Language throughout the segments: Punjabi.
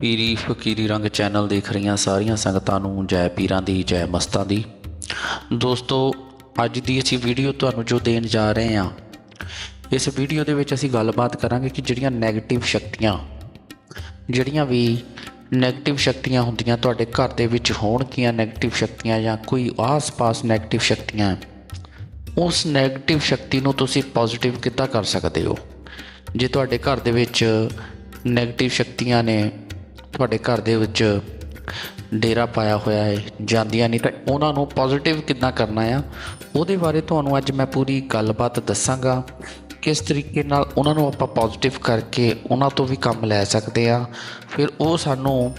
ਪੀਰੀ ਫਕੀਰੀ ਰੰਗ ਚੈਨਲ ਦੇਖ ਰਹੀਆਂ ਸਾਰੀਆਂ ਸੰਗਤਾਂ ਨੂੰ ਜੈ ਪੀਰਾਂ ਦੀ, ਜੈ ਮਸਤਾਂ ਦੀ। ਦੋਸਤੋ, ਅੱਜ ਦੀ ਅਸੀਂ ਵੀਡੀਓ ਤੁਹਾਨੂੰ ਜੋ ਦੇਣ ਜਾ ਰਹੇ ਹਾਂ, ਇਸ ਵੀਡੀਓ ਦੇ ਵਿੱਚ ਅਸੀਂ ਗੱਲਬਾਤ ਕਰਾਂਗੇ ਕਿ ਜਿਹੜੀਆਂ ਨੈਗੇਟਿਵ ਸ਼ਕਤੀਆਂ, ਜਿਹੜੀਆਂ ਵੀ ਨੈਗੇਟਿਵ ਸ਼ਕਤੀਆਂ ਹੁੰਦੀਆਂ ਤੁਹਾਡੇ ਘਰ ਦੇ ਵਿੱਚ ਹੋਣਗੀਆਂ ਨੈਗੇਟਿਵ ਸ਼ਕਤੀਆਂ ਜਾਂ ਕੋਈ ਆਸ-ਪਾਸ ਨੈਗੇਟਿਵ ਸ਼ਕਤੀਆਂ, ਉਸ ਨੈਗੇਟਿਵ ਸ਼ਕਤੀ ਨੂੰ ਤੁਸੀਂ ਪੋਜ਼ਿਟਿਵ ਕਿੱਦਾਂ ਕਰ ਸਕਦੇ ਹੋ? ਜੇ ਤੁਹਾਡੇ ਘਰ ਦੇ ਵਿੱਚ 네ਗੇਟਿਵ ਸ਼ਕਤੀਆਂ ਨੇ, ਤੁਹਾਡੇ ਘਰ ਦੇ ਵਿੱਚ ਡੇਰਾ ਪਾਇਆ ਹੋਇਆ ਹੈ, ਜਾਂਦੀਆਂ ਨਹੀਂ ਤਾਂ ਉਹਨਾਂ ਨੂੰ ਪੋਜ਼ਿਟਿਵ ਕਿੱਦਾਂ ਕਰਨਾ ਆ? ਉਹਦੇ ਬਾਰੇ ਤੁਹਾਨੂੰ ਅੱਜ ਮੈਂ ਪੂਰੀ ਗੱਲਬਾਤ ਦੱਸਾਂਗਾ ਕਿਸ ਤਰੀਕੇ ਨਾਲ ਉਹਨਾਂ ਨੂੰ ਆਪਾਂ ਪੋਜ਼ਿਟਿਵ ਕਰਕੇ ਉਹਨਾਂ ਤੋਂ ਵੀ ਕੰਮ ਲੈ ਸਕਦੇ ਆ। ਫਿਰ ਉਹ ਸਾਨੂੰ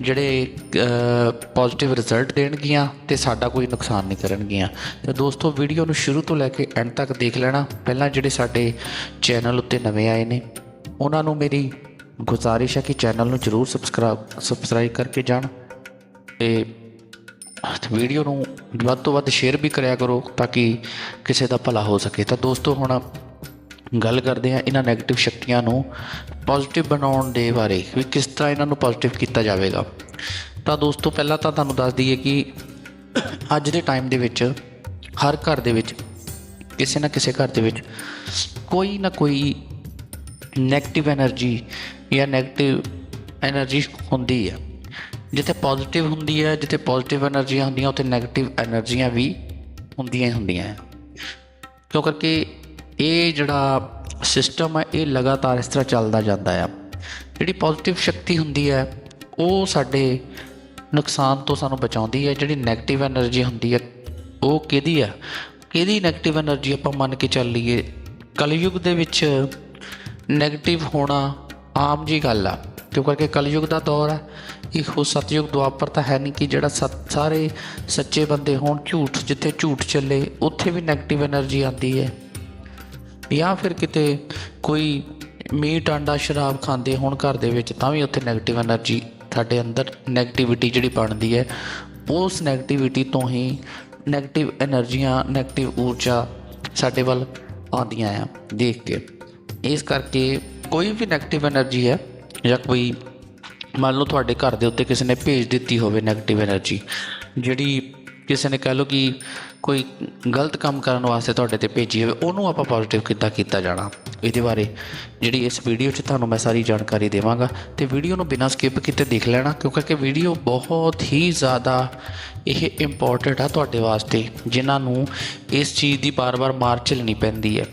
ਜਿਹੜੇ ਪੋਜ਼ਿਟਿਵ ਰਿਜ਼ਲਟ ਦੇਣਗੀਆਂ ਤੇ ਸਾਡਾ ਕੋਈ ਨੁਕਸਾਨ ਨਹੀਂ ਕਰਨਗੀਆਂ। ਤੇ ਦੋਸਤੋ ਵੀਡੀਓ ਨੂੰ ਸ਼ੁਰੂ ਤੋਂ ਲੈ ਕੇ ਐਂਡ ਤੱਕ ਦੇਖ ਲੈਣਾ। ਪਹਿਲਾਂ ਜਿਹੜੇ ਸਾਡੇ ਚੈਨਲ ਉੱਤੇ ਨਵੇਂ ਆਏ ਨੇ, ਉਹਨਾਂ ਨੂੰ ਮੇਰੀ ਗੁਜ਼ਾਰਿਸ਼ ਹੈ ਕਿ ਚੈਨਲ ਨੂੰ ਜਰੂਰ ਸਬਸਕ੍ਰਾਈਬ ਸਬਸਕ੍ਰਾਈਬ ਕਰਕੇ ਜਾਣ ਤੇ ਵੀਡੀਓ ਨੂੰ ਵੱਧ ਤੋਂ ਵੱਧ ਸ਼ੇਅਰ ਵੀ ਕਰਿਆ ਕਰੋ ਤਾਂ ਕਿ ਕਿਸੇ ਦਾ ਭਲਾ ਹੋ ਸਕੇ। ਤਾਂ ਦੋਸਤੋ, ਹੁਣ ਗੱਲ ਕਰਦੇ ਹਾਂ ਇਹਨਾਂ 네ਗੇਟਿਵ ਸ਼ਕਤੀਆਂ ਨੂੰ ਪੋਜ਼ਿਟਿਵ ਬਣਾਉਣ ਦੇ ਬਾਰੇ ਵੀ ਕਿਸ ਤਰ੍ਹਾਂ ਇਹਨਾਂ ਨੂੰ ਪੋਜ਼ਿਟਿਵ ਕੀਤਾ ਜਾਵੇਗਾ। ਤਾਂ ਦੋਸਤੋ, ਪਹਿਲਾਂ ਤਾਂ ਤੁਹਾਨੂੰ ਦੱਸ ਦਈਏ ਕਿ ਅੱਜ ਦੇ ਟਾਈਮ ਦੇ ਵਿੱਚ ਹਰ ਘਰ ਦੇ ਵਿੱਚ, ਕਿਸੇ ਨਾ ਕਿਸੇ ਘਰ ਦੇ ਵਿੱਚ ਕੋਈ ਨਾ ਕੋਈ 네ਗੇਟਿਵ એનર્ਜੀ ਜਾਂ 네ਗੇਟਿਵ એનર્ਜੀ ਹੁੰਦੀ ਹੈ। ਜਿੱਥੇ ਪੋਜ਼ਿਟਿਵ ਹੁੰਦੀ ਹੈ, ਜਿੱਥੇ ਪੋਜ਼ਿਟਿਵ એનર્ਜੀਆਂ ਹੁੰਦੀਆਂ, ਉੱਥੇ 네ਗੇਟਿਵ એનર્ਜੀਆਂ ਵੀ ਹੁੰਦੀਆਂ ਹੀ ਹੁੰਦੀਆਂ ਕਿਉਂ ਕਰਕੇ ਇਹ ਜਿਹੜਾ ਸਿਸਟਮ ਹੈ, ਇਹ ਲਗਾਤਾਰ ਇਸ ਤਰ੍ਹਾਂ ਚੱਲਦਾ ਜਾਂਦਾ ਆ। ਜਿਹੜੀ ਪੋਜ਼ਿਟਿਵ ਸ਼ਕਤੀ ਹੁੰਦੀ ਹੈ, ਉਹ ਸਾਡੇ ਨੁਕਸਾਨ ਤੋਂ ਸਾਨੂੰ ਬਚਾਉਂਦੀ ਹੈ। ਜਿਹੜੀ ਨੈਗੇਟਿਵ એનર્ਜੀ ਹੁੰਦੀ ਹੈ, ਉਹ ਕਿਹਦੀ ਆ ਕਿਹਦੀ ਨੈਗੇਟਿਵ એનર્ਜੀ ਆਪਾਂ ਮੰਨ ਕੇ ਚੱਲ ਲਈਏ? ਕਲਯੁਗ ਦੇ ਵਿੱਚ ਨੈਗੇਟਿਵ ਹੋਣਾ ਆਮ ਜੀ ਗੱਲ ਆ। ਕਿਉਂ ਕਰਕੇ ਕਲਯੁਗ ਦਾ ਦੌਰ ਹੈ ਇਹ ਹੋ ਸਤਯੁਗ ਦੁਆਪਰ ਤਾਂ ਹੈ ਨਹੀਂ ਕਿ ਜਿਹੜਾ ਸਾਰੇ ਸੱਚੇ ਬੰਦੇ ਹੋਣ ਝੂਠ, ਜਿੱਥੇ ਝੂਠ ਚੱਲੇ, ਉੱਥੇ ਵੀ ਨੈਗੇਟਿਵ એનર્ਜੀ ਆਉਂਦੀ ਹੈ। ਜਾਂ ਫਿਰ ਕਿਤੇ ਕੋਈ ਮੀਟ ਆਂਡਾ ਸ਼ਰਾਬ ਖਾਂਦੇ ਹੋਣ ਘਰ ਦੇ ਵਿੱਚ, ਤਾਂ ਵੀ ਉੱਥੇ 네ਗੇਟਿਵ એનર્ਜੀ ਤੁਹਾਡੇ ਅੰਦਰ 네ਗੇਟਿਵਿਟੀ ਜਿਹੜੀ ਬਣਦੀ ਹੈ, ਉਸ 네ਗੇਟਿਵਿਟੀ ਤੋਂ ਹੀ 네ਗੇਟਿਵ એનર્ਜੀਆਂ 네ਗੇਟਿਵ ਊਰਜਾ ਸਾਡੇ ਵੱਲ ਆਉਂਦੀਆਂ ਆ ਦੇਖ ਕੇ। ਇਸ ਕਰਕੇ ਕੋਈ ਵੀ 네ਗੇਟਿਵ એનર્ਜੀ ਹੈ ਜਾਂ ਕੋਈ ਮੰਨ ਲਓ ਤੁਹਾਡੇ ਘਰ ਦੇ ਉੱਤੇ ਕਿਸੇ ਨੇ ਭੇਜ ਦਿੱਤੀ ਹੋਵੇ 네ਗੇਟਿਵ એનર્ਜੀ ਜਿਹੜੀ ਕਿਸੇ ਨੇ ਕਹਿ ਲਓ ਕਿ ਕੋਈ ਗਲਤ ਕੰਮ ਕਰਨ ਵਾਸਤੇ ਤੁਹਾਡੇ ਤੇ ਭੇਜੀ ਹੋਵੇ, ਉਹਨੂੰ ਆਪਾਂ ਪੋਜ਼ਿਟਿਵ ਕਿੱਦਾਂ ਕੀਤਾ ਜਾਣਾ? ਇਹਦੇ ਬਾਰੇ ਜਿਹੜੀ ਇਸ ਵੀਡੀਓ 'ਚ ਤੁਹਾਨੂੰ ਮੈਂ ਸਾਰੀ ਜਾਣਕਾਰੀ ਦੇਵਾਂਗਾ ਤੇ ਵੀਡੀਓ ਨੂੰ ਬਿਨਾਂ ਸਕਿਪ ਕੀਤੇ ਦੇਖ ਲੈਣਾ, ਕਿਉਂਕਿ ਕਿ ਵੀਡੀਓ ਬਹੁਤ ਹੀ ਜ਼ਿਆਦਾ ਇਹ ਇੰਪੋਰਟੈਂਟ ਆ ਤੁਹਾਡੇ ਵਾਸਤੇ, ਜਿਨ੍ਹਾਂ ਨੂੰ ਇਸ ਚੀਜ਼ ਦੀ ਬਾਰ-ਬਾਰ ਮਾਰ ਝੱਲਣੀ ਪੈਂਦੀ ਹੈ।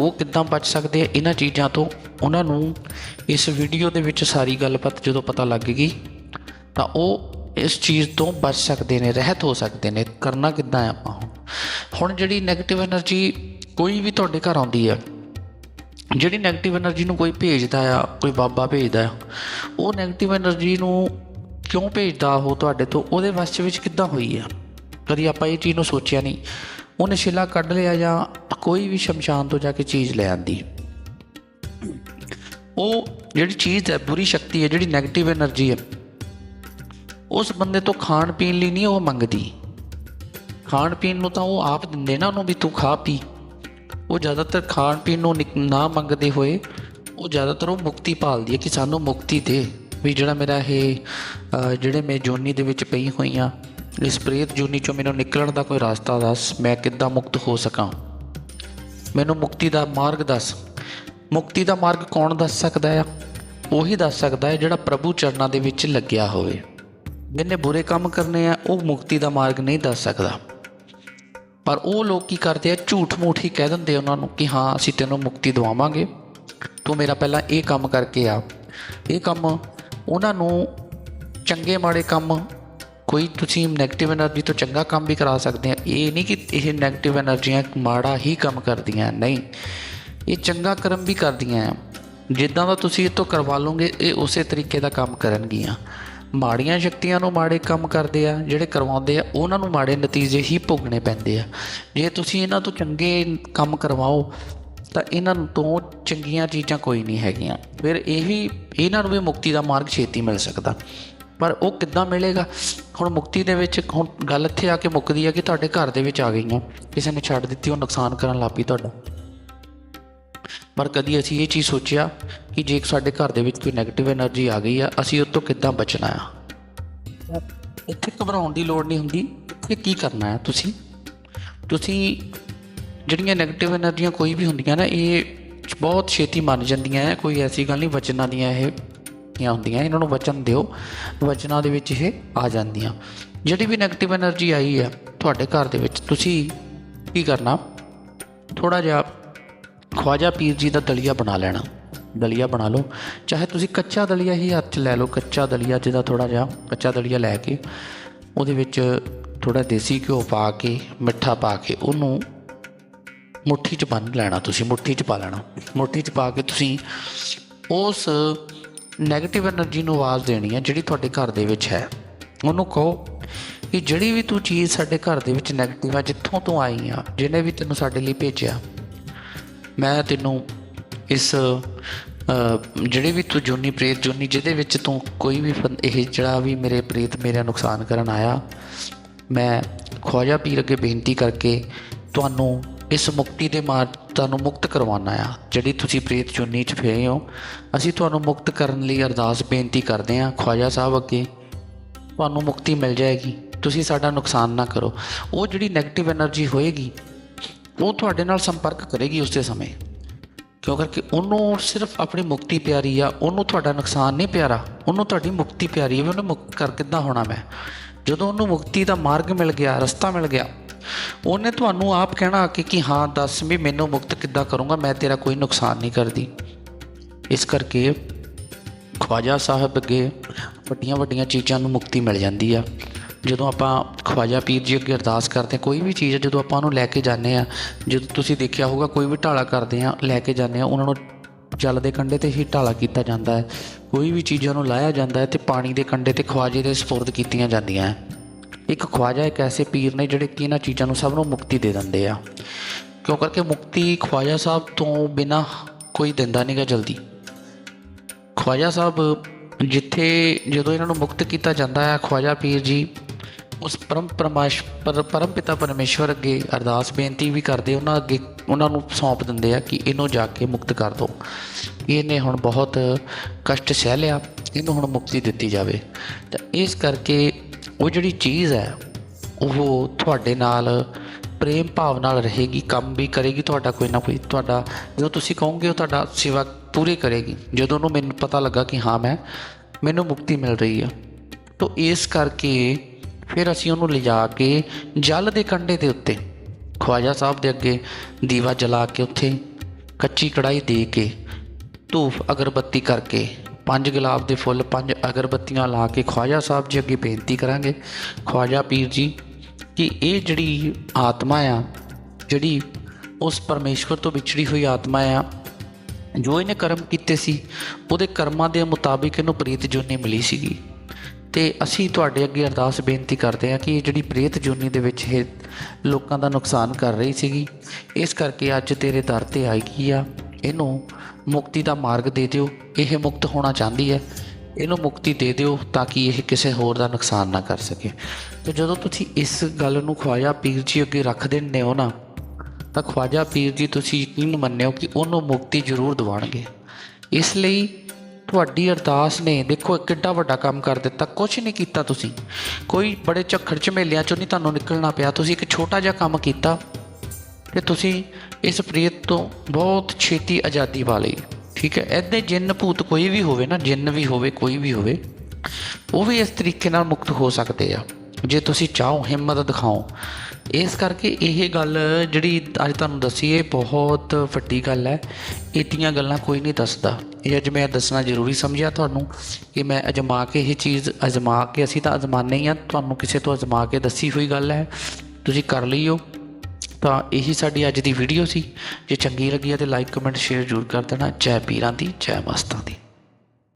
ਉਹ ਕਿੱਦਾਂ ਬਚ ਸਕਦੇ ਆ? ਇਹਨਾਂ ਚੀਜ਼ਾਂ ਤੋਂ ਉਹਨਾਂ ਨੂੰ ਇਸ ਵੀਡੀਓ ਦੇ ਵਿੱਚ ਸਾਰੀ ਗੱਲਬਾਤ ਜਦੋਂ ਪਤਾ ਲੱਗ ਗਈ, ਤਾਂ ਉਹ ਇਸ ਚੀਜ਼ ਤੋਂ ਬਚ ਸਕਦੇ ਨੇ, ਰਹਿਤ ਹੋ ਸਕਦੇ ਨੇ, ਕਰਨਾ ਕਿੱਦਾਂ ਹੈ ਆਪਾਂ ਹੁਣ? ਹੁਣ ਜਿਹੜੀ ਨੈਗੇਟਿਵ એનર્ਜੀ ਕੋਈ ਵੀ ਤੁਹਾਡੇ ਘਰ ਆਉਂਦੀ ਹੈ, ਜਿਹੜੀ ਨੈਗੇਟਿਵ એનર્ਜੀ ਨੂੰ ਕੋਈ ਭੇਜਦਾ ਆ, ਕੋਈ ਬਾਬਾ ਭੇਜਦਾ ਆ, ਉਹ ਨੈਗੇਟਿਵ એનર્ਜੀ ਨੂੰ ਕਿਉਂ ਭੇਜਦਾ ਉਹ ਤੁਹਾਡੇ ਤੋਂ? ਉਹਦੇ ਵਸ ਵਿੱਚ ਕਿੱਦਾਂ ਹੋਈ ਆ? ਕਦੀ ਆਪਾਂ ਇਹ ਚੀਜ਼ ਨੂੰ ਸੋਚਿਆ ਨਹੀਂ? ਉਹ ਸ਼ਿਲਾ ਕੱਢ ਲਿਆ ਜਾਂ ਕੋਈ ਵੀ ਸ਼ਮਸ਼ਾਨ ਤੋਂ ਜਾ ਕੇ ਚੀਜ਼ ਲੈ ਆਂਦੀ? ਉਹ ਜਿਹੜੀ ਚੀਜ਼ ਹੈ, ਬੁਰੀ ਸ਼ਕਤੀ ਹੈ, ਜਿਹੜੀ ਨੈਗੇਟਿਵ એનર્ਜੀ ਹੈ ਉਸ ਬੰਦੇ ਤੋਂ ਖਾਣ ਪੀਣ ਲਈ ਨਹੀਂ ਉਹ ਮੰਗਦੀ। ਖਾਣ ਪੀਣ ਨੂੰ ਤਾਂ ਉਹ ਆਪ ਦਿੰਦੇ ਨਾ ਉਹਨੂੰ ਵੀ ਤੂੰ ਖਾ ਪੀ। ਉਹ ਜ਼ਿਆਦਾਤਰ ਖਾਣ ਪੀਣ ਨੂੰ ਨਿਕ- ਨਾ ਮੰਗਦੇ ਹੋਏ ਉਹ ਜ਼ਿਆਦਾਤਰ ਉਹ ਮੁਕਤੀ ਭਾਲਦੀ ਹੈ ਕਿ ਸਾਨੂੰ ਮੁਕਤੀ ਦੇ ਵੀ ਜਿਹੜਾ ਮੇਰਾ ਇਹ ਜਿਹੜੇ ਮੈਂ ਜੋਨੀ ਦੇ ਵਿੱਚ ਪਈ ਹੋਈ ਆ ਇਸ ਪ੍ਰੇਤ ਜੋਨੀ ਚੋਂ ਮੈਨੂੰ ਨਿਕਲਣ ਦਾ ਕੋਈ ਰਸਤਾ ਦੱਸ, ਮੈਂ ਕਿੱਦਾਂ ਮੁਕਤ ਹੋ ਸਕਾਂ? ਮੈਨੂੰ ਮੁਕਤੀ ਦਾ ਮਾਰਗ ਦੱਸ। ਮੁਕਤੀ ਦਾ ਮਾਰਗ ਕੌਣ ਦੱਸ ਸਕਦਾ ਆ? ਉਹੀ ਦੱਸ ਸਕਦਾ ਹੈ ਜਿਹੜਾ ਪ੍ਰਭੂ ਚਰਨਾਂ ਦੇ ਵਿੱਚ ਲੱਗਿਆ ਹੋਵੇ। ਜਿਨੇ ਬੁਰੇ ਕੰਮ ਕਰਨੇ ਆ, ਉਹ ਮੁਕਤੀ ਦਾ ਮਾਰਗ ਨਹੀਂ ਦੱਸ ਸਕਦਾ। ਪਰ ਉਹ ਲੋਕ ਕੀ ਕਰਦੇ ਆ, ਝੂਠ ਮੂਠ ਹੀ ਕਹਿ ਦਿੰਦੇ ਉਹਨਾਂ ਨੂੰ ਕਿ ਹਾਂ, ਅਸੀਂ ਤੈਨੂੰ ਮੁਕਤੀ ਦਵਾਵਾਂਗੇ। ਤੂੰ ਮੇਰਾ ਪਹਿਲਾਂ ਇਹ ਕੰਮ ਕਰਕੇ ਆ। ਇਹ ਕੰਮ ਉਹਨਾਂ ਨੂੰ ਚੰਗੇ ਮਾੜੇ ਕੰਮ, ਕੋਈ ਤੁਸੀਂ ਨੈਗੇਟਿਵ એનર્ਜੀ ਤੋਂ ਚੰਗਾ ਕੰਮ ਵੀ ਕਰਾ ਸਕਦੇ ਆ। ਇਹ ਨਹੀਂ ਕਿ ਇਹ ਨੈਗੇਟਿਵ એનર્ਜੀਆਂ ਮਾੜਾ ਹੀ ਕੰਮ ਕਰਦੀਆਂ, ਨਹੀਂ। ਇਹ ਚੰਗਾ ਕਰਮ ਵੀ ਕਰਦੀਆਂ ਆ। ਜਿੱਦਾਂ ਦਾ ਤੁਸੀਂ ਇਹ ਤੋਂ ਕਰਵਾ ਲਓਗੇ, ਇਹ ਉਸੇ ਤਰੀਕੇ ਦਾ ਕੰਮ ਕਰਨਗੀਆਂ। ਮਾੜੀਆਂ ਸ਼ਕਤੀਆਂ ਨੂੰ ਮਾੜੇ ਕੰਮ ਕਰਦੇ ਆ, ਜਿਹੜੇ ਕਰਵਾਉਂਦੇ ਆ, ਉਹਨਾਂ ਨੂੰ ਮਾੜੇ ਨਤੀਜੇ ਹੀ ਭੋਗਣੇ ਪੈਂਦੇ ਆ। ਜੇ ਤੁਸੀਂ ਇਹਨਾਂ ਤੋਂ ਚੰਗੇ ਕੰਮ ਕਰਵਾਓ, ਤਾਂ ਇਹਨਾਂ ਤੋਂ ਚੰਗੀਆਂ ਚੀਜ਼ਾਂ ਕੋਈ ਨਹੀਂ ਹੈਗੀਆਂ। ਫਿਰ ਇਹ ਵੀ, ਇਹਨਾਂ ਨੂੰ ਵੀ ਮੁਕਤੀ ਦਾ ਮਾਰਗ ਛੇਤੀ ਮਿਲ ਸਕਦਾ। ਪਰ ਉਹ ਕਿੱਦਾਂ ਮਿਲੇਗਾ? ਹੁਣ ਮੁਕਤੀ ਦੇ ਵਿੱਚ, ਹੁਣ ਗੱਲ ਇੱਥੇ ਆ ਕੇ ਮੁੱਕਦੀ ਆ ਕਿ ਤੁਹਾਡੇ ਘਰ ਦੇ ਵਿੱਚ ਆ ਗਈਆਂ। ਕਿਸੇ ਨੇ ਛੱਡ ਦਿੱਤੀ, ਉਹ ਨੁਕਸਾਨ ਕਰਨ ਲੱਗ ਪਈ ਤੁਹਾਡਾ। ਪਰ ਕਦੀ ਅਸੀਂ ਇਹ ਚੀਜ਼ ਸੋਚਿਆ ਕਿ ਜੇ ਸਾਡੇ ਘਰ ਦੇ ਵਿੱਚ ਕੋਈ ਨੈਗੇਟਿਵ એનર્ਜੀ ਆ ਗਈ ਆ, ਅਸੀਂ ਉਸ ਤੋਂ ਕਿੱਦਾਂ ਬਚਣਾ ਆ? ਇੱਥੇ ਘਬਰਾਉਣ ਦੀ ਲੋੜ ਨਹੀਂ ਹੁੰਦੀ। ਕਿ ਕੀ ਕਰਨਾ ਆ ਤੁਸੀਂ? ਤੁਸੀਂ ਜਿਹੜੀਆਂ ਨੈਗੇਟਿਵ એનર્ਜੀਆਂ ਕੋਈ ਵੀ ਹੁੰਦੀਆਂ ਨਾ, ਇਹ ਬਹੁਤ ਛੇਤੀ ਮੰਨ ਜਾਂਦੀਆਂ ਹੈ ਕੋਈ ਐਸੀ ਗੱਲ ਨਹੀਂ ਬਚਨਾਂ ਦੀਆਂ ਇਹ ਕੀਆਂ ਹੁੰਦੀਆਂ। ਇਹਨਾਂ ਨੂੰ ਵਚਨ ਦਿਓ। ਵਚਨਾਂ ਦੇ ਵਿੱਚ ਇਹ ਆ ਜਾਂਦੀਆਂ। ਜਿਹੜੀ ਵੀ ਨੈਗੇਟਿਵ એનર્ਜੀ ਆਈ ਆ ਤੁਹਾਡੇ ਘਰ ਦੇ ਵਿੱਚ, ਤੁਸੀਂ ਕੀ ਕਰਨਾ? ਥੋੜਾ ਜਿਹਾ ਖਵਾਜਾ ਪੀਰ ਜੀ ਦਾ ਦਲੀਆ ਬਣਾ ਲੈਣਾ। ਦਲੀਆ ਬਣਾ ਲਓ। ਚਾਹੇ ਤੁਸੀਂ ਕੱਚਾ ਦਲੀਆ ਹੀ ਹੱਥ 'ਚ ਲੈ ਲਓ, ਕੱਚਾ ਦਲੀਆ ਜਿਹਦਾ ਥੋੜਾ ਜਿਹਾ ਕੱਚਾ ਦਲੀਆ ਲੈ ਕੇ, ਉਹਦੇ ਵਿੱਚ ਥੋੜਾ ਦੇਸੀ ਘਿਓ ਪਾ ਕੇ, ਮਿੱਠਾ ਪਾ ਕੇ, ਉਹਨੂੰ ਮੁੱਠੀ 'ਚ ਬੰਨ ਲੈਣਾ ਤੁਸੀਂ, ਮੁੱਠੀ 'ਚ ਪਾ ਲੈਣਾ। ਮੁੱਠੀ 'ਚ ਪਾ ਕੇ ਤੁਸੀਂ ਉਸ 네ਗੇਟਿਵ એનર્ਜੀ ਨੂੰ ਆਵਾਜ਼ ਦੇਣੀ ਹੈ ਜਿਹੜੀ ਤੁਹਾਡੇ ਘਰ ਦੇ ਵਿੱਚ ਹੈ। ਉਹਨੂੰ ਕਹੋ ਕਿ ਜਿਹੜੀ ਵੀ ਤੂੰ ਚੀਜ਼ ਸਾਡੇ ਘਰ ਦੇ ਵਿੱਚ 네ਗੇਟਿਵ ਆ ਜਿੱਥੋਂ ਤੂੰ ਆਈ ਆ, ਜਿਹਨੇ ਵੀ ਤੈਨੂੰ ਸਾਡੇ ਲਈ ਭੇਜਿਆ ਮੈਂ ਤੈਨੂੰ ਇਸ ਜਿਹੜੇ ਵੀ ਤੂੰ ਜੁਨੀ ਪ੍ਰੇਤ ਜੁਨੀ, ਜਿਹਦੇ ਵਿੱਚ ਤੂੰ ਕੋਈ ਵੀ ਇਹ ਜਿਹੜਾ ਵੀ ਮੇਰੇ ਪ੍ਰੇਤ ਮੇਰਾ ਨੁਕਸਾਨ ਕਰਨ ਆਇਆ, ਮੈਂ ਖਵਾਜਾ ਪੀਰ ਅੱਗੇ ਬੇਨਤੀ ਕਰਕੇ ਤੁਹਾਨੂੰ ਇਸ ਮੁਕਤੀ ਦੇ ਮਾਰਗ ਤੁਹਾਨੂੰ ਮੁਕਤ ਕਰਵਾਉਣਾ ਆ ਜਿਹੜੀ ਤੁਸੀਂ ਪ੍ਰੇਤ ਚੁੰਨੀ ਚ ਫੇਰੇ ਹੋ। ਅਸੀਂ ਤੁਹਾਨੂੰ ਮੁਕਤ ਕਰਨ ਲਈ ਅਰਦਾਸ ਬੇਨਤੀ ਕਰਦੇ ਆ ਖਵਾਜਾ ਸਾਹਿਬ ਅੱਗੇ ਤੁਹਾਨੂੰ ਮੁਕਤੀ ਮਿਲ ਜਾਏਗੀ। ਤੁਸੀਂ ਸਾਡਾ ਨੁਕਸਾਨ ਨਾ ਕਰੋ। ਉਹ ਜਿਹੜੀ 네ਗੇਟਿਵ એનર્ਜੀ ਹੋਏਗੀ ਉਹ ਤੁਹਾਡੇ ਨਾਲ ਸੰਪਰਕ ਕਰੇਗੀ ਉਸੇ ਸਮੇਂ। ਕਿਉਂ ਕਰਕੇ ਉਹਨੂੰ ਸਿਰਫ ਆਪਣੀ ਮੁਕਤੀ ਪਿਆਰੀ ਆ, ਉਹਨੂੰ ਤੁਹਾਡਾ ਨੁਕਸਾਨ ਨਹੀਂ ਪਿਆਰਾ, ਉਹਨੂੰ ਤੁਹਾਡੀ ਮੁਕਤੀ ਪਿਆਰੀ ਹੈ ਵੀ ਉਹਨੂੰ ਮੁਕਤ ਕਰ ਕਿੱਦਾਂ ਹੋਣਾ ਮੈਂ? ਜਦੋਂ ਉਹਨੂੰ ਮੁਕਤੀ ਦਾ ਮਾਰਗ ਮਿਲ ਗਿਆ, ਰਸਤਾ ਮਿਲ ਗਿਆ, ਉਹਨੇ ਤੁਹਾਨੂੰ ਆਪ ਕਹਿਣਾ ਕਿ ਕਿ ਹਾਂ, ਦੱਸ ਵੀ ਮੈਨੂੰ ਮੁਕਤ ਕਿੱਦਾਂ ਕਰੂੰਗਾ, ਮੈਂ ਤੇਰਾ ਕੋਈ ਨੁਕਸਾਨ ਨਹੀਂ ਕਰਦੀ। ਇਸ ਕਰਕੇ ਖਵਾਜਾ ਸਾਹਿਬ ਅੱਗੇ ਵੱਡੀਆਂ ਵੱਡੀਆਂ ਚੀਜ਼ਾਂ ਨੂੰ ਮੁਕਤੀ ਮਿਲ ਜਾਂਦੀ ਆ। ਜਦੋਂ ਆਪਾਂ ਖਵਾਜਾ ਪੀਰ ਜੀ ਅੱਗੇ ਅਰਦਾਸ ਕਰਦੇ ਹਾਂ, ਕੋਈ ਵੀ ਚੀਜ਼ ਜਦੋਂ ਆਪਾਂ ਉਹਨੂੰ ਲੈ ਕੇ ਜਾਂਦੇ ਆ ਜਦੋਂ ਤੁਸੀਂ ਦੇਖਿਆ ਹੋਊਗਾ, ਕੋਈ ਵੀ ਢਾਲਾ ਕਰਦੇ ਆ ਲੈ ਕੇ ਜਾਂਦੇ ਆ ਉਹਨਾਂ ਨੂੰ ਜਲ ਦੇ ਕੰਢੇ ਤੇ ਹੀ ਢਾਲਾ ਕੀਤਾ ਜਾਂਦਾ ਹੈ। ਕੋਈ ਵੀ ਚੀਜ਼ਾਂ ਨੂੰ ਲਾਇਆ ਜਾਂਦਾ ਹੈ ਤੇ ਪਾਣੀ ਦੇ ਕੰਢੇ ਤੇ ਖਵਾਜੇ ਦੇ ਸਪੁਰਦ ਕੀਤੀਆਂ ਜਾਂਦੀਆਂ ਹੈ। ਇੱਕ ਖਵਾਜਾ ਇੱਕ ਐਸੇ ਪੀਰ ਨੇ ਜਿਹੜੇ ਕਿ ਇਹਨਾਂ ਚੀਜ਼ਾਂ ਨੂੰ ਸਭ ਨੂੰ ਮੁਕਤੀ ਦੇ ਦਿੰਦੇ ਆ। ਕਿਉਂ ਕਰਕੇ ਮੁਕਤੀ ਖਵਾਜਾ ਸਾਹਿਬ ਤੋਂ ਬਿਨਾ ਕੋਈ ਦਿੰਦਾ ਨਹੀਂਗਾ ਜਲਦੀ? ਖਵਾਜਾ ਸਾਹਿਬ ਜਿੱਥੇ ਜਦੋਂ ਇਹਨਾਂ ਨੂੰ ਮੁਕਤ ਕੀਤਾ ਜਾਂਦਾ ਹੈ, ਖਵਾਜਾ ਪੀਰ ਜੀ ਉਸ ਪਰਮ ਪਰਮਾਸ਼ ਪਰਮ ਪਿਤਾ ਪਰਮੇਸ਼ਵਰ ਅੱਗੇ ਅਰਦਾਸ, ਬੇਨਤੀ ਵੀ ਕਰਦੇ, ਉਹਨਾਂ ਅੱਗੇ ਉਹਨਾਂ ਨੂੰ ਸੌਂਪ ਦਿੰਦੇ ਆ ਕਿ ਇਹਨੂੰ ਜਾ ਕੇ ਮੁਕਤ ਕਰ ਦਿਓ ਇਹਨੇ ਹੁਣ ਬਹੁਤ ਕਸ਼ਟ ਸਹਿ ਲਿਆ, ਇਹਨੂੰ ਹੁਣ ਮੁਕਤੀ ਦਿੱਤੀ ਜਾਵੇ। ਤਾਂ ਇਸ ਕਰਕੇ ਉਹ ਜਿਹੜੀ ਚੀਜ਼ ਹੈ, ਉਹ ਤੁਹਾਡੇ ਨਾਲ ਪ੍ਰੇਮ ਭਾਵ ਨਾਲ ਰਹੇਗੀ, ਕੰਮ ਵੀ ਕਰੇਗੀ, ਤੁਹਾਡਾ ਕੋਈ ਨਾ ਕੋਈ ਤੁਹਾਡਾ ਜਦੋਂ ਤੁਸੀਂ ਕਹੋਗੇ, ਉਹ ਤੁਹਾਡਾ ਸੇਵਾ ਪੂਰੀ ਕਰੇਗੀ। ਜਦੋਂ ਉਹਨੂੰ ਮੈਨੂੰ ਪਤਾ ਲੱਗਾ ਕਿ ਹਾਂ, ਮੈਂ ਮੈਨੂੰ ਮੁਕਤੀ ਮਿਲ ਰਹੀ ਆ। ਤਾਂ ਇਸ ਕਰਕੇ ਫਿਰ ਅਸੀਂ ਉਹਨੂੰ ਲਿਜਾ ਕੇ ਜਲ ਦੇ ਕੰਢੇ ਦੇ ਉੱਤੇ, ਖਵਾਜਾ ਸਾਹਿਬ ਦੇ ਅੱਗੇ ਦੀਵਾ ਜਲਾ ਕੇ ਉੱਥੇ ਕੱਚੀ ਕੜਾਈ ਦੇ ਕੇ ਧੂਫ ਅਗਰਬੱਤੀ ਕਰਕੇ ਪੰਜ ਗੁਲਾਬ ਦੇ ਫੁੱਲ, ਪੰਜ ਅਗਰਬੱਤੀਆਂ ਲਾ ਕੇ ਖਵਾਜਾ ਸਾਹਿਬ ਜੀ ਅੱਗੇ ਬੇਨਤੀ ਕਰਾਂਗੇ। ਖਵਾਜਾ ਪੀਰ ਜੀ, ਕਿ ਇਹ ਜਿਹੜੀ ਆਤਮਾ ਆ, ਜਿਹੜੀ ਉਸ ਪਰਮੇਸ਼ਵਰ ਤੋਂ ਵਿਛੜੀ ਹੋਈ ਆਤਮਾ ਆ, ਜੋ ਇਹਨੇ ਕਰਮ ਕੀਤੇ ਸੀ, ਉਹਦੇ ਕਰਮਾਂ ਦੇ ਮੁਤਾਬਿਕ ਇਹਨੂੰ ਪ੍ਰੀਤ ਜੋਨੀ ਮਿਲੀ ਸੀਗੀ। ਤੇ ਅਸੀਂ ਤੁਹਾਡੇ ਅੱਗੇ ਅਰਦਾਸ ਬੇਨਤੀ ਕਰਦੇ ਹਾਂ ਕਿ ਇਹ ਜਿਹੜੀ ਪ੍ਰੇਤ ਜੋਨੀ ਦੇ ਵਿੱਚ ਇਹ ਲੋਕਾਂ ਦਾ ਨੁਕਸਾਨ ਕਰ ਰਹੀ ਸੀਗੀ, ਇਸ ਕਰਕੇ ਅੱਜ ਤੇਰੇ ਦਰ ਤੇ ਆਈ ਕੀ ਆ। ਇਹਨੂੰ ਮੁਕਤੀ ਦਾ ਮਾਰਗ ਦੇ ਦਿਓ। ਇਹ ਮੁਕਤ ਹੋਣਾ ਚਾਹੁੰਦੀ ਹੈ। ਇਹਨੂੰ ਮੁਕਤੀ ਦੇ ਦਿਓ ਤਾਂ ਕਿ ਇਹ ਕਿਸੇ ਹੋਰ ਦਾ ਨੁਕਸਾਨ ਨਾ ਕਰ ਸਕੇ। ਤੇ ਜਦੋਂ ਤੁਸੀਂ ਇਸ ਗੱਲ ਨੂੰ ਖਵਾਜਾ ਪੀਰ ਜੀ ਅੱਗੇ ਰੱਖ ਦਿੰਦੇ ਹੋ ਨਾ, ਤਾਂ ਖਵਾਜਾ ਪੀਰ ਜੀ ਤੁਸੀਂ ਯਕੀਨ ਮੰਨਿਓ ਕਿ ਉਹਨੂੰ ਮੁਕਤੀ ਜ਼ਰੂਰ ਦਿਵਾਣਗੇ ਇਸ ਲਈ ਤੁਹਾਡੀ ਅਰਦਾਸ ਨੇ, ਦੇਖੋ ਕਿੱਡਾ ਵੱਡਾ ਕੰਮ ਕਰ ਦਿੱਤਾ ਕੁਝ ਨਹੀਂ ਕੀਤਾ ਤੁਸੀਂ। ਕੋਈ ਬੜੇ ਝੱਖੜ ਝਮੇਲਿਆਂ ਚੋਂ ਨਹੀਂ ਤੁਹਾਨੂੰ ਨਿਕਲਣਾ ਪਿਆ, ਤੁਸੀਂ ਇੱਕ ਛੋਟਾ ਜਿਹਾ ਕੰਮ ਕੀਤਾ ਤੇ ਤੁਸੀਂ ਇਸ ਪ੍ਰੀਤ ਤੋਂ ਬਹੁਤ ਛੇਤੀ ਆਜ਼ਾਦੀ ਪਾ ਲਈ, ਠੀਕ ਹੈ? ਐਦੇ ਜਿੰਨ ਭੂਤ ਕੋਈ ਵੀ ਹੋਵੇ ਨਾ, ਜਿੰਨ ਵੀ ਹੋਵੇ, ਕੋਈ ਵੀ ਹੋਵੇ, ਉਹ ਵੀ ਇਸ ਤਰੀਕੇ ਨਾਲ ਮੁਕਤ ਹੋ ਸਕਦੇ ਆ। ਜੇ ਤੁਸੀਂ ਚਾਹੋ, ਹਿੰਮਤ ਦਿਖਾਓ। ਇਸ ਕਰਕੇ ਇਹ ਗੱਲ ਜਿਹੜੀ ਅੱਜ ਤੁਹਾਨੂੰ ਦੱਸੀ, ਇਹ ਬਹੁਤ ਵੱਡੀ ਗੱਲ ਹੈ। ਇਤੀਆਂ ਗੱਲਾਂ ਕੋਈ ਨਹੀਂ ਦੱਸਦਾ। ਇਹ ਅੱਜ ਮੈਂ ਦੱਸਣਾ ਜ਼ਰੂਰੀ ਸਮਝਿਆ ਤੁਹਾਨੂੰ ਕਿ ਮੈਂ ਅਜਮਾ ਕੇ ਇਹ ਚੀਜ਼ ਅਜਮਾ ਕੇ, ਅਸੀਂ ਤਾਂ ਅਜਮਾਨੇ ਹੀ ਆ ਤੁਹਾਨੂੰ ਕਿਸੇ ਤੋਂ ਅਜਮਾ ਕੇ ਦੱਸੀ ਹੋਈ ਗੱਲ ਹੈ। ਤੁਸੀਂ ਕਰ ਲਈਓ। ਤਾਂ ਇਹੀ ਸਾਡੀ ਅੱਜ ਦੀ ਵੀਡੀਓ ਸੀ। ਜੇ ਚੰਗੀ ਲੱਗੀ ਹੈ ਤੇ ਲਾਈਕ ਕਮੈਂਟ ਸ਼ੇਅਰ ਜ਼ਰੂਰ ਕਰ ਦੇਣਾ। ਜੈ ਪੀਰਾਂ ਦੀ, ਜੈ ਮਸਤਾਂ ਦੀ।